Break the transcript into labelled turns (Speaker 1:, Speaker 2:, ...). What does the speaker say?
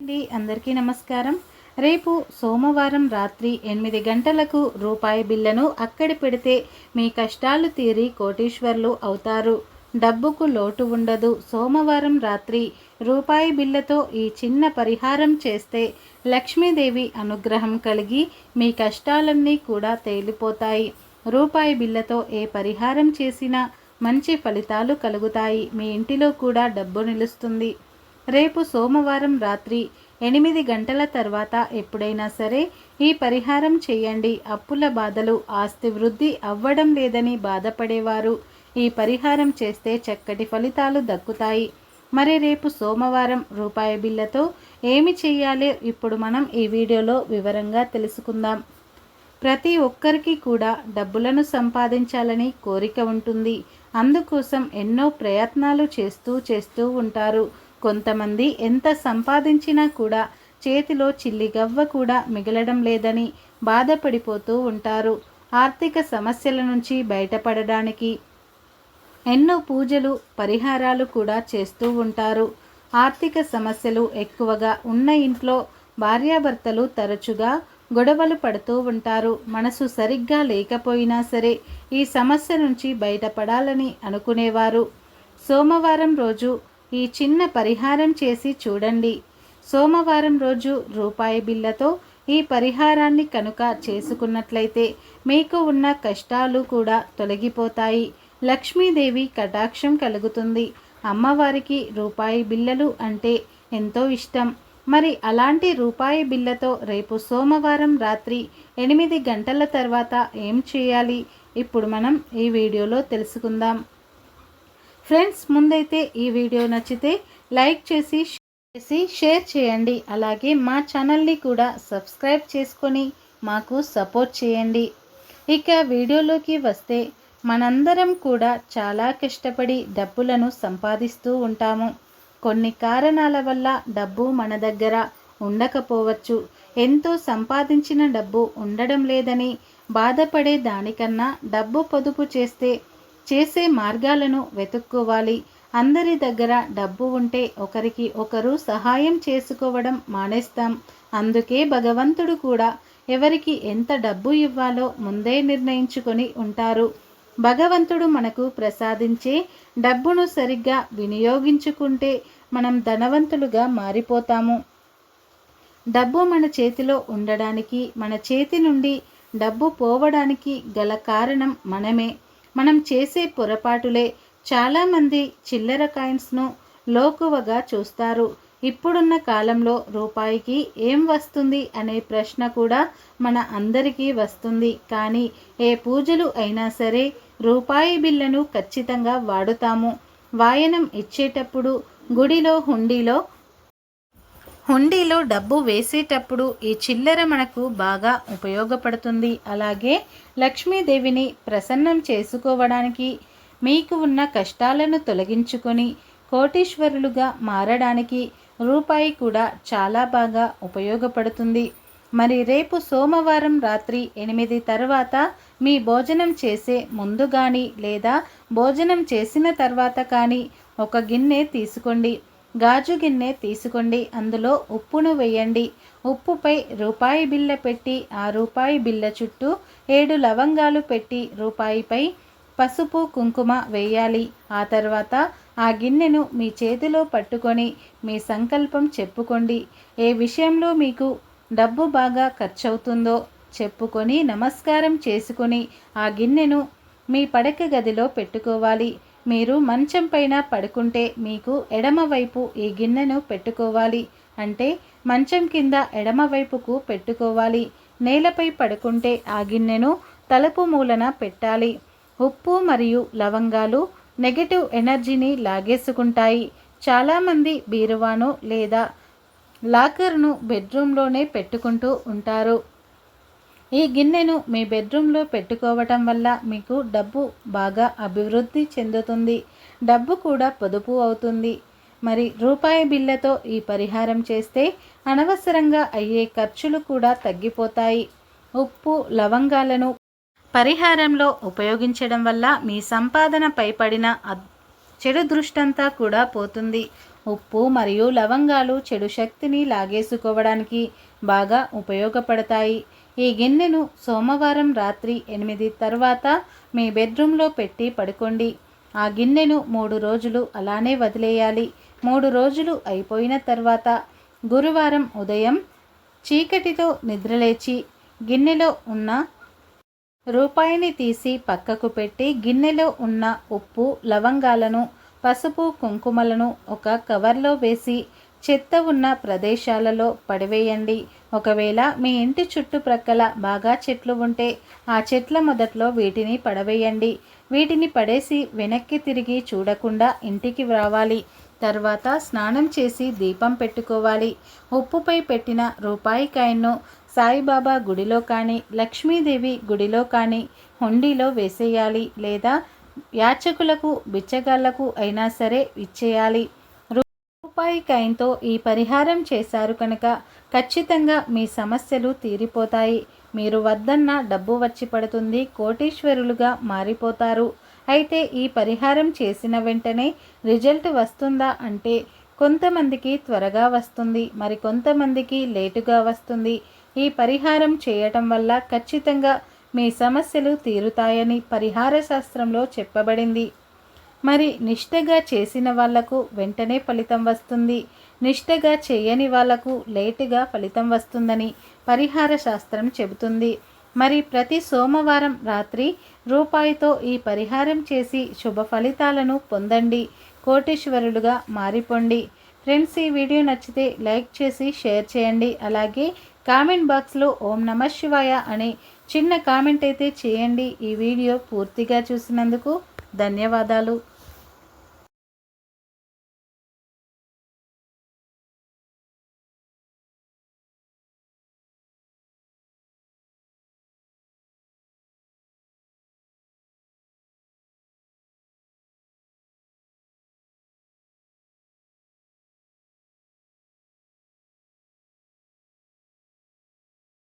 Speaker 1: అండి అందరికీ నమస్కారం. రేపు సోమవారం రాత్రి ఎనిమిది గంటలకు రూపాయి బిల్లను అక్కడి పెడితే మీ కష్టాలు తీరి కోటీశ్వర్లు అవుతారు. డబ్బుకు లోటు ఉండదు. సోమవారం రాత్రి రూపాయి బిల్లతో ఈ చిన్న పరిహారం చేస్తే లక్ష్మీదేవి అనుగ్రహం కలిగి మీ కష్టాలన్నీ కూడా తేలిపోతాయి. రూపాయి బిల్లతో ఏ పరిహారం చేసినా మంచి ఫలితాలు కలుగుతాయి. మీ ఇంటిలో కూడా డబ్బు నిలుస్తుంది. రేపు సోమవారం రాత్రి ఎనిమిది గంటల తర్వాత ఎప్పుడైనా సరే ఈ పరిహారం చేయండి. అప్పుల బాధలు ఆస్తి వృద్ధి అవ్వడం లేదని బాధపడేవారు ఈ పరిహారం చేస్తే చక్కటి ఫలితాలు దక్కుతాయి. మరి రేపు సోమవారం రూపాయి బిల్లతో ఏమి చేయాలి? ఇప్పుడు మనం ఈ వీడియోలో వివరంగా తెలుసుకుందాం. ప్రతి ఒక్కరికి కూడా డబ్బులను సంపాదించాలని కోరిక ఉంటుంది. అందుకోసం ఎన్నో ప్రయత్నాలు చేస్తూ చేస్తూ ఉంటారు. కొంతమంది ఎంత సంపాదించినా కూడా చేతిలో చిల్లిగవ్వ కూడా మిగలడం లేదని బాధపడిపోతూ ఉంటారు. ఆర్థిక సమస్యల నుంచి బయటపడడానికి ఎన్నో పూజలు పరిహారాలు కూడా చేస్తూ ఉంటారు. ఆర్థిక సమస్యలు ఎక్కువగా ఉన్న ఇంట్లో భార్యాభర్తలు తరచుగా గొడవలు పడుతూ ఉంటారు. మనసు సరిగ్గా లేకపోయినా సరే ఈ సమస్య నుంచి బయటపడాలని అనుకునేవారు. సోమవారం రోజు ఈ చిన్న పరిహారం చేసి చూడండి. సోమవారం రోజు రూపాయి బిల్లతో ఈ పరిహారాన్ని కనుక చేసుకున్నట్లయితే మీకు ఉన్న కష్టాలు కూడా తొలగిపోతాయి. లక్ష్మీదేవి కటాక్షం కలుగుతుంది. అమ్మవారికి రూపాయి బిల్లలు అంటే ఎంతో ఇష్టం. మరి అలాంటి రూపాయి బిల్లతో రేపు సోమవారం రాత్రి ఎనిమిది గంటల తర్వాత ఏం చేయాలి? ఇప్పుడు మనం ఈ వీడియోలో తెలుసుకుందాం. ఫ్రెండ్స్ ముందైతే ఈ వీడియో నచ్చితే లైక్ చేసి చేసి షేర్ చేయండి. అలాగే మా ఛానల్ని కూడా సబ్స్క్రైబ్ చేసుకొని మాకు సపోర్ట్ చేయండి. ఇక వీడియోలోకి వస్తే మనందరం కూడా చాలా కష్టపడి డబ్బులను సంపాదిస్తూ ఉంటాము. కొన్ని కారణాల వల్ల డబ్బు మన దగ్గర ఉండకపోవచ్చు. ఎంతో సంపాదించిన డబ్బు ఉండడం లేదని బాధపడే దానికన్నా డబ్బు పొదుపు చేస్తే చేసే మార్గాలను వెతుక్కోవాలి. అందరి దగ్గర డబ్బు ఉంటే ఒకరికి ఒకరు సహాయం చేసుకోవడం మానేస్తాం. అందుకే భగవంతుడు కూడా ఎవరికి ఎంత డబ్బు ఇవ్వాలో ముందే నిర్ణయించుకొని ఉంటారు. భగవంతుడు మనకు ప్రసాదించే డబ్బును సరిగ్గా వినియోగించుకుంటే మనం ధనవంతులుగా మారిపోతాము. డబ్బు మన చేతిలో ఉండడానికి మన చేతి నుండి డబ్బు పోవడానికి గల కారణం మనమే. మనం చేసే పొరపాటులే. చాలామంది చిల్లర కాయిన్స్ను లోకువగా చూస్తారు. ఇప్పుడున్న కాలంలో రూపాయికి ఏం వస్తుంది అనే ప్రశ్న కూడా మన అందరికీ వస్తుంది. కానీ ఏ పూజలు అయినా సరే రూపాయి బిళ్ళను ఖచ్చితంగా వాడుతాము. వాయనం ఇచ్చేటప్పుడు గుడిలో హుండీలో హుండీలో డబ్బు వేసేటప్పుడు ఈ చిల్లర మనకు బాగా ఉపయోగపడుతుంది. అలాగే లక్ష్మీదేవిని ప్రసన్నం చేసుకోవడానికి మీకు ఉన్న కష్టాలను తొలగించుకొని కోటీశ్వరులుగా మారడానికి రూపాయి కూడా చాలా బాగా ఉపయోగపడుతుంది. మరి రేపు సోమవారం రాత్రి ఎనిమిది తర్వాత మీ భోజనం చేసే ముందు కానీ లేదా భోజనం చేసిన తర్వాత కానీ ఒక గిన్నె తీసుకోండి. గాజు గిన్నె తీసుకోండి. అందులో ఉప్పును వేయండి. ఉప్పుపై రూపాయి బిల్ల పెట్టి ఆ రూపాయి బిల్ల చుట్టూ ఏడు లవంగాలు పెట్టి రూపాయిపై పసుపు కుంకుమ వేయాలి. ఆ తర్వాత ఆ గిన్నెను మీ చేతిలో పట్టుకొని మీ సంకల్పం చెప్పుకోండి. ఏ విషయంలో మీకు డబ్బు బాగా ఖర్చవుతుందో చెప్పుకొని నమస్కారం చేసుకొని ఆ గిన్నెను మీ పడక గదిలో పెట్టుకోవాలి. మీరు మంచం పైన పడుకుంటే మీకు ఎడమవైపు ఈ గిన్నెను పెట్టుకోవాలి. అంటే మంచం కింద ఎడమవైపుకు పెట్టుకోవాలి. నేలపై పడుకుంటే ఆ గిన్నెను తలుపు మూలన పెట్టాలి. ఉప్పు మరియు లవంగాలు నెగటివ్ ఎనర్జీని లాగేసుకుంటాయి. చాలామంది బీరువాను లేదా లాకర్ను బెడ్రూమ్లోనే పెట్టుకుంటూ ఉంటారు. ఈ గిన్నెను మీ బెడ్రూమ్లో పెట్టుకోవటం వల్ల మీకు డబ్బు బాగా అభివృద్ధి చెందుతుంది. డబ్బు కూడా పొదుపు అవుతుంది. మరి రూపాయి బిల్లతో ఈ పరిహారం చేస్తే అనవసరంగా అయ్యే ఖర్చులు కూడా తగ్గిపోతాయి. ఉప్పు లవంగాలను పరిహారంలో ఉపయోగించడం వల్ల మీ సంపాదన పైపడిన చెడు దృష్టంతా కూడా పోతుంది. ఉప్పు మరియు లవంగాలు చెడు శక్తిని లాగేసుకోవడానికి బాగా ఉపయోగపడతాయి. ఈ గిన్నెను సోమవారం రాత్రి ఎనిమిది తర్వాత మీ బెడ్రూమ్లో పెట్టి పడుకోండి. ఆ గిన్నెను మూడు రోజులు అలానే వదిలేయాలి. మూడు రోజులు అయిపోయిన తర్వాత గురువారం ఉదయం చీకటితో నిద్రలేచి గిన్నెలో ఉన్న రూపాయిని తీసి పక్కకు పెట్టి గిన్నెలో ఉన్న ఉప్పు లవంగాలను పసుపు కుంకుమలను ఒక కవర్లో వేసి చెత్త ఉన్న ప్రదేశాలలో పడివేయండి. ఒకవేళ మీ ఇంటి చుట్టుప్రక్కల బాగా చెట్లు ఉంటే ఆ చెట్ల మొదట్లో వీటిని పడవేయండి. వీటిని పడేసి వెనక్కి తిరిగి చూడకుండా ఇంటికి రావాలి. తర్వాత స్నానం చేసి దీపం పెట్టుకోవాలి. ఉప్పుపై పెట్టిన రూపాయి కాయన్ను సాయిబాబా గుడిలో కానీ లక్ష్మీదేవి గుడిలో కానీ హుండీలో వేసేయాలి లేదా యాచకులకు బిచ్చగాళ్ళకు అయినా సరే ఇచ్చేయాలి. రూపాయి ఈ పరిహారం చేశారు కనుక ఖచ్చితంగా మీ సమస్యలు తీరిపోతాయి. మీరు వద్దన్న డబ్బు వచ్చి పడుతుంది కోటీశ్వరులుగా మారిపోతారు. అయితే ఈ పరిహారం చేసిన వెంటనే రిజల్ట్ వస్తుందా అంటే కొంతమందికి త్వరగా వస్తుంది మరి కొంతమందికి లేటుగా వస్తుంది. ఈ పరిహారం చేయటం వల్ల ఖచ్చితంగా మీ సమస్యలు తీరుతాయని పరిహార శాస్త్రంలో చెప్పబడింది. మరి నిష్టగా చేసిన వాళ్ళకు వెంటనే ఫలితం వస్తుంది. నిష్టగా చేయని వాళ్ళకు లేటుగా ఫలితం వస్తుందని పరిహార శాస్త్రం చెబుతుంది. మరి ప్రతి సోమవారం రాత్రి రూపాయితో ఈ పరిహారం చేసి శుభ ఫలితాలను పొందండి. కోటీశ్వరులుగా మారిపోండి. ఫ్రెండ్స్ ఈ వీడియో నచ్చితే లైక్ చేసి షేర్ చేయండి. అలాగే కామెంట్ బాక్స్లో ఓం నమ శివాయ అనే చిన్న కామెంట్ అయితే చేయండి. ఈ వీడియో పూర్తిగా చూసినందుకు ధన్యవాదాలు.